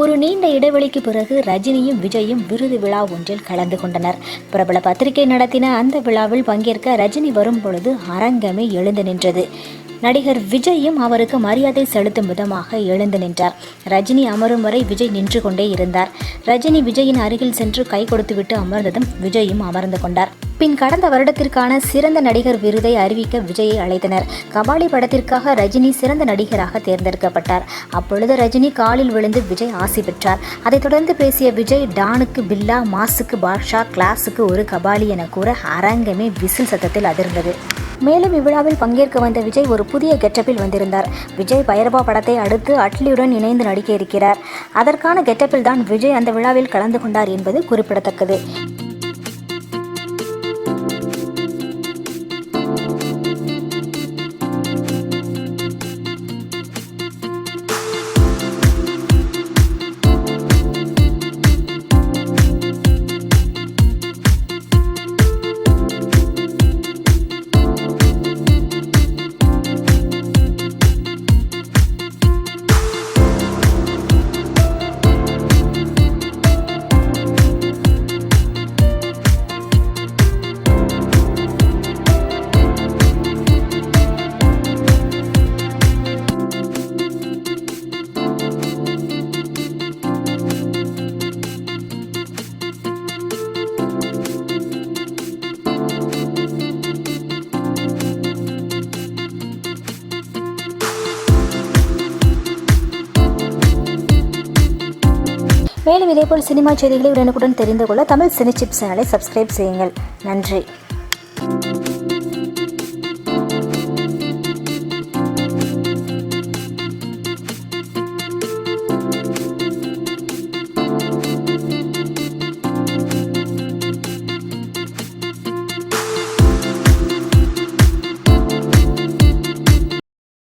ஒரு நீண்ட இடைவெளிக்கு பிறகு ரஜினியும் விஜயும் விருது விழா ஒன்றில் கலந்து கொண்டனர். பிரபல பத்திரிகை நடத்தின அந்த விழாவில் பங்கேற்க ரஜினி வரும் பொழுது அரங்கமே எழுந்து நின்றது. நடிகர் விஜயும் அவருக்கு மரியாதை செலுத்தும் விதமாக எழுந்து நின்றார். ரஜினி அமரும் வரை விஜய் நின்று கொண்டே இருந்தார். ரஜினி விஜயின் அருகில் சென்று கை கொடுத்துவிட்டு அமர்ந்ததும் விஜயும் அமர்ந்து கொண்டார். பின் கடந்த வருடத்திற்கான சிறந்த நடிகர் விருதை அறிவிக்க விஜயை அழைத்தனர். கபாலி படத்திற்காக ரஜினி சிறந்த நடிகராக தேர்ந்தெடுக்கப்பட்டார். அப்பொழுது ரஜினி காலில் விழுந்து விஜய் ஆசி பெற்றார். அதைத் தொடர்ந்து பேசிய விஜய் டானுக்கு பில்லா மாஸுக்கு பாஷா கிளாஸுக்கு ஒரு கபாலி என கூற அரங்கமே விசில் சத்தத்தில் அதிர்ந்தது. மேலும் இவ்விழாவில் பங்கேற்க வந்த விஜய் ஒரு புதிய கெட்டப்பில் வந்திருந்தார். விஜய் பைரவா படத்தை அடுத்து அட்லியுடன் இணைந்து நடிக்க இருக்கிறார். அதற்கான கெட்டப்பில் தான் விஜய் அந்த விழாவில் கலந்து கொண்டார் என்பது குறிப்பிடத்தக்கது. மேலும் இதேபோல் சினிமா செய்திகளை உடனுக்குடன் தெரிந்து கொள்ள தமிழ் சினி சிப்ஸ் சேனலை சப்ஸ்கிரைப் செய்யுங்கள். நன்றி.